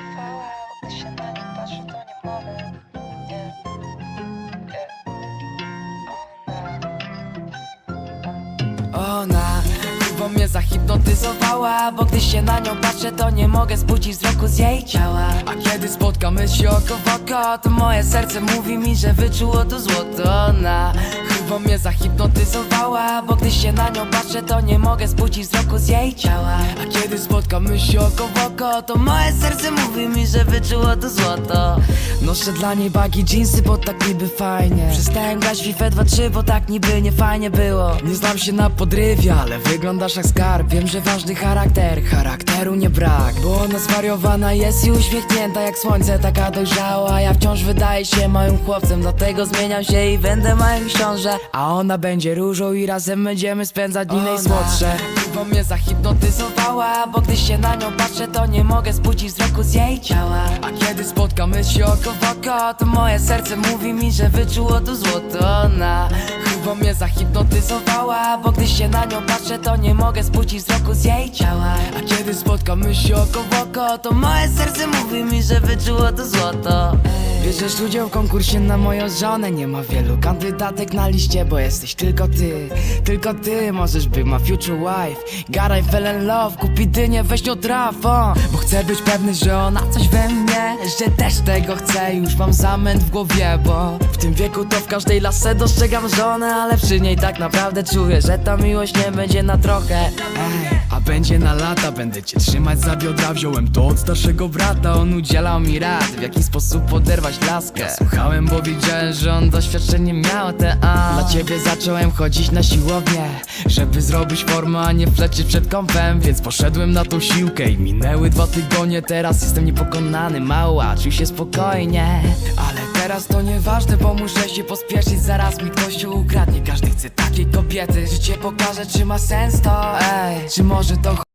bo gdy się na nią patrzę, to nie. Nie. Nie. Ona. Ona Kurwa mnie zahipnotyzowała Bo gdy się na nią patrzę to nie mogę zbudzić wzroku z jej ciała. A kiedy spotkamy się oko w oko To moje serce mówi mi, że wyczuło tu złoto Ona Kurwa mnie zahipnotyzowała Bo gdy się na nią patrzę to nie mogę zbudzić wzroku z jej ciała. A kiedy spotkamy się oko w oko To moje serce mówi mi, że wyczuło tu złoto Noszę dla niej bagi jeansy, bo tak niby fajnie. Przestałem grać FIFA 2-3, bo tak niby nie fajnie było. Nie znam się na podrywie, ale wyglądasz jak skarb. Wiem, że ważny charakter, charakteru nie brak. Bo ona zwariowana jest i uśmiechnięta jak słońce Taka dojrzała, ja wciąż wydaję się małym chłopcem Dlatego zmieniam się i będę małym książę. A ona będzie różą i razem będziemy spędzać dni najsłodsze Kurwa mnie zahipnotyzowała Bo gdy się na nią patrzę to nie mogę zbudzić wzroku z jej ciała. A kiedy spotkamy się oko w oko To moje serce mówi mi, że wyczuło tu złoto Ona chyba mnie zahipnotyzowała Bo gdy się na nią patrzę to nie mogę zbudzić wzroku z jej ciała. A kiedy spotkamy się oko w oko To moje serce mówi mi, że wyczuło tu złoto Bierzesz udział w konkursie na moją żonę. Nie ma wielu kandydatek na liście Bo jesteś tylko ty. Tylko ty możesz być ma future wife. Gotta fell in love Kupi dynię, weź nią trafą Bo chcę być pewny, że ona coś we mnie Że też tego chcę Już mam zamęt w głowie Bo w tym wieku to w każdej lasce dostrzegam żonę. Ale przy niej tak naprawdę czuję Że ta miłość nie będzie na trochę. Ej, a będzie na lata Będę cię trzymać za biodra. Wziąłem to od starszego brata On udzielał mi rad W jaki sposób poderwać laskę. Słuchałem, bo widziałem, że on doświadczenie miał te a. Dla ciebie zacząłem chodzić na siłownię Żeby zrobić formę, a nie wlecieć przed kąpem Więc poszedłem na tą siłkę i minęły dwa tygodnie. Teraz jestem niepokonany, mała, czuj się spokojnie. Ale teraz to nieważne, bo muszę się pospieszyć. Zaraz mi ktoś się ukradnie, każdy chce takiej kobiety. Życie pokaże, czy ma sens to, ej. Czy może to